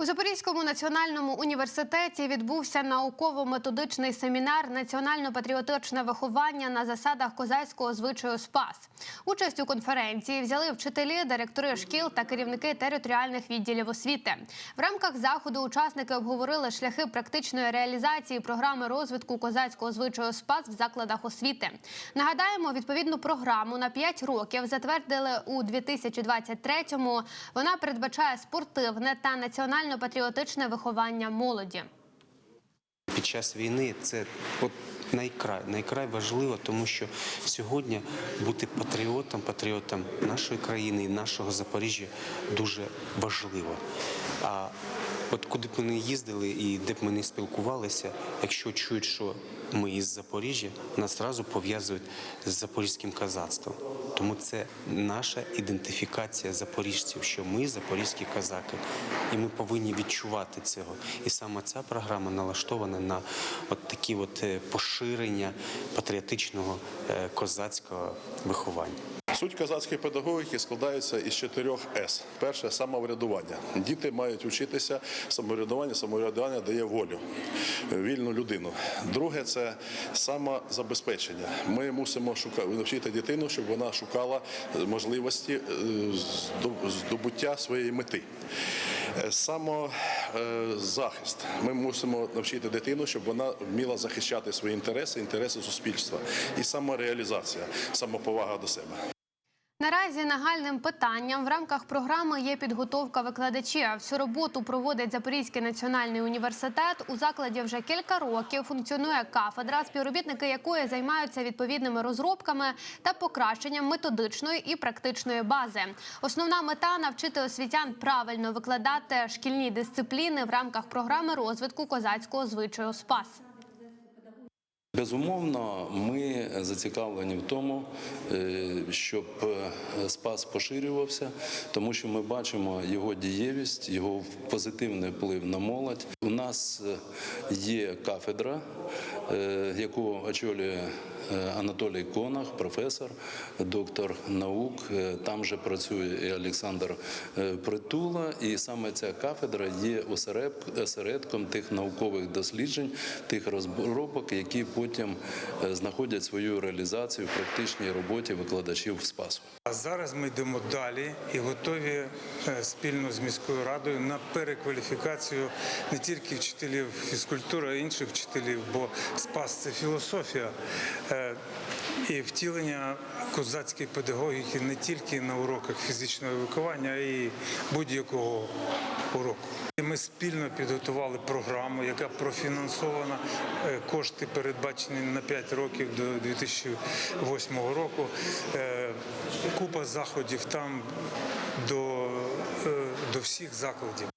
У Запорізькому національному університеті відбувся науково-методичний семінар Національно-патріотичне виховання на засадах козацького звичаю Спас. Участь у конференції взяли вчителі, директори шкіл та керівники територіальних відділів освіти. В рамках заходу учасники обговорили шляхи практичної реалізації програми розвитку козацького звичаю Спас в закладах освіти. Нагадаємо, відповідну програму на 5 років затвердили у 2023-му. Вона передбачає спортивне та національно-патріотичне виховання молоді. Під час війни це от найкрай, найкрай важливо, тому що сьогодні бути патріотом, патріотом нашої країни і нашого Запоріжжя дуже важливо. А от куди б ми не їздили і де б ми не спілкувалися, якщо чують, що ми із Запоріжжя, нас одразу пов'язують з запорізьким козацтвом. Тому це наша ідентифікація запоріжців, що ми запорізькі козаки, і ми повинні відчувати цього. І саме ця програма налаштована на от такі от е, поширення патріотичного е, козацького виховання. Суть козацької педагогіки складається із чотирьох С. Перше самоврядування. Діти мають вчитися самоврядування. Самоврядування дає волю, вільну людину. Друге це самозабезпечення. Ми мусимо шукати навчити дитину, щоб вона шукала можливості е, здобуття своєї мети. Е, Самозахист. Ми мусимо навчити дитину, щоб вона вміла захищати свої інтереси, інтереси суспільства. І самореалізація, самоповага до себе. Наразі нагальним питанням в рамках програми є підготовка викладачів. Всю роботу проводить Запорізький національний університет. У закладі вже кілька років функціонує кафедра, співробітники якої займаються відповідними розробками та покращенням методичної і практичної бази. Основна мета навчити освітян правильно викладати шкільні дисципліни в рамках програми розвитку козацького звичаю СПАС. Безумовно, ми зацікавлені в тому, е, щоб е, спас поширювався, тому що ми бачимо його дієвість, його позитивний вплив на молодь. У нас е, є кафедра, яку очолює е, Анатолій Конах, професор, доктор наук. Е, Там же працює і Олександр е, Притула, і саме ця кафедра є осеред- осередком тих наукових досліджень, тих розробок, які потім е, знаходять свою реалізацію в практичній роботі викладачів спасу. А зараз ми йдемо далі і готові е, спільно з міською радою на перекваліфікацію не тільки вчителів фізкультури, а й інших вчителів, бо спас це філософія е, і втілення козацької педагогіки не тільки на уроках фізичного виховання, а й будь-якого уроку. Ми спільно підготували програму, яка профінансована. Е, Кошти передбачені на 5 років до 2008 року. Е, Купа заходів там до, до всіх закладів.